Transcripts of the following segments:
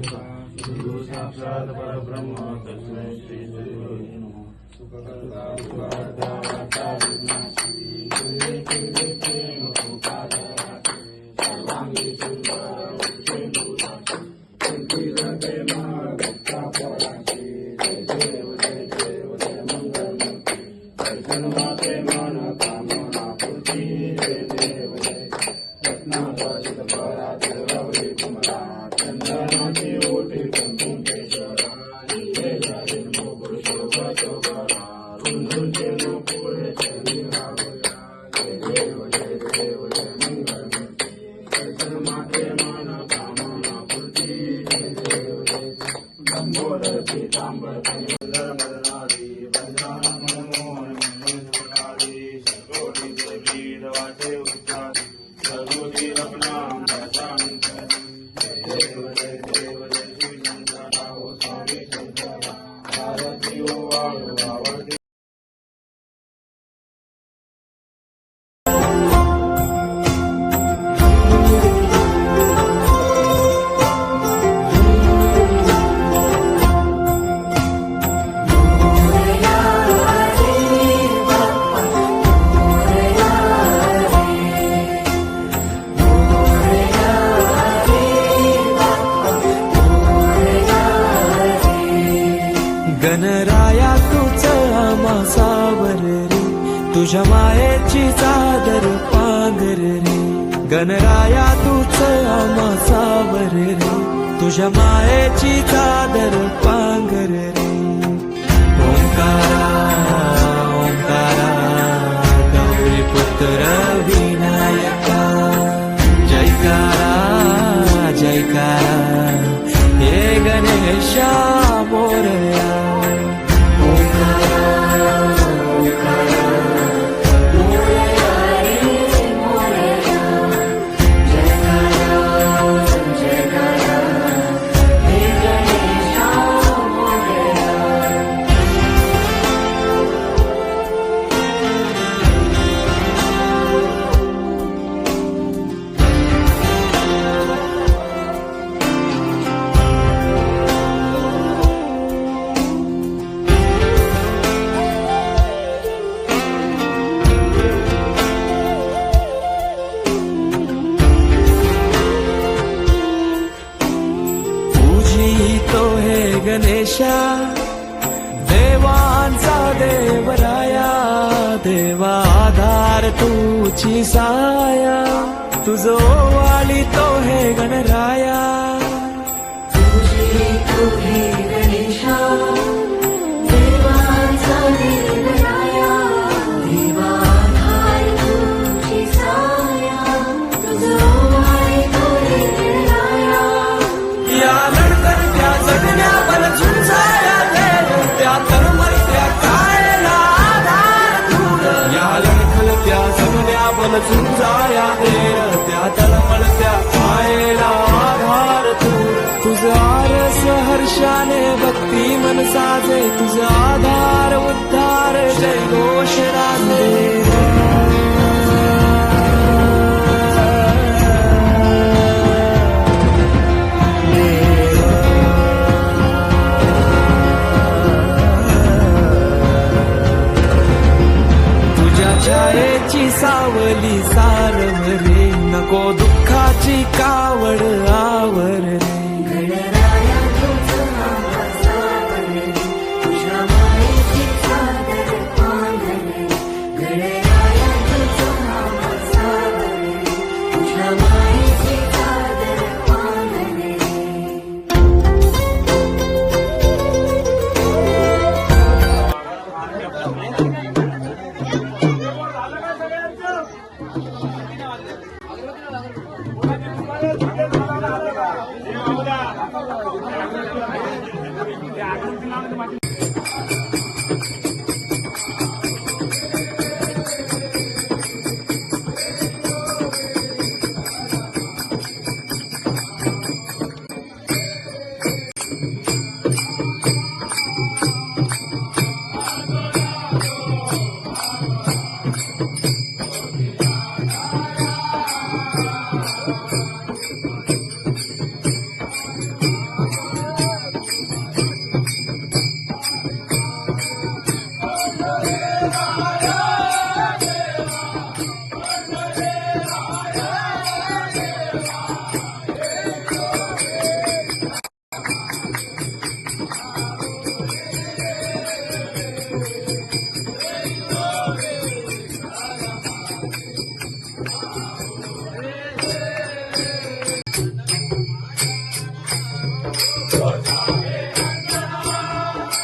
साक्षात पर ब्रह्म तस्मै श्री गुरु तुझ्या मायेची चादर पांगर रे. गणराया तूच आमा सावर रे. तुझ्या मायेची चादर पांगर रे. ओंकारा ओंकारा विनायका. जयकारा जयकारा. हे गणेशा गणेशा देवांचा देवराया देवा आधार तुची साया तुझो वाली तो हे गणराया. आशेची सावली सारवरे नको दुःखाची कावड आवरणे.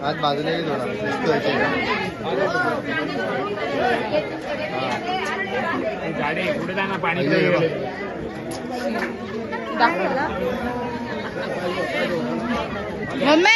आज बाजूला ये थोडा दिसतोय गाडी पुढे जाणार पाणी 我妹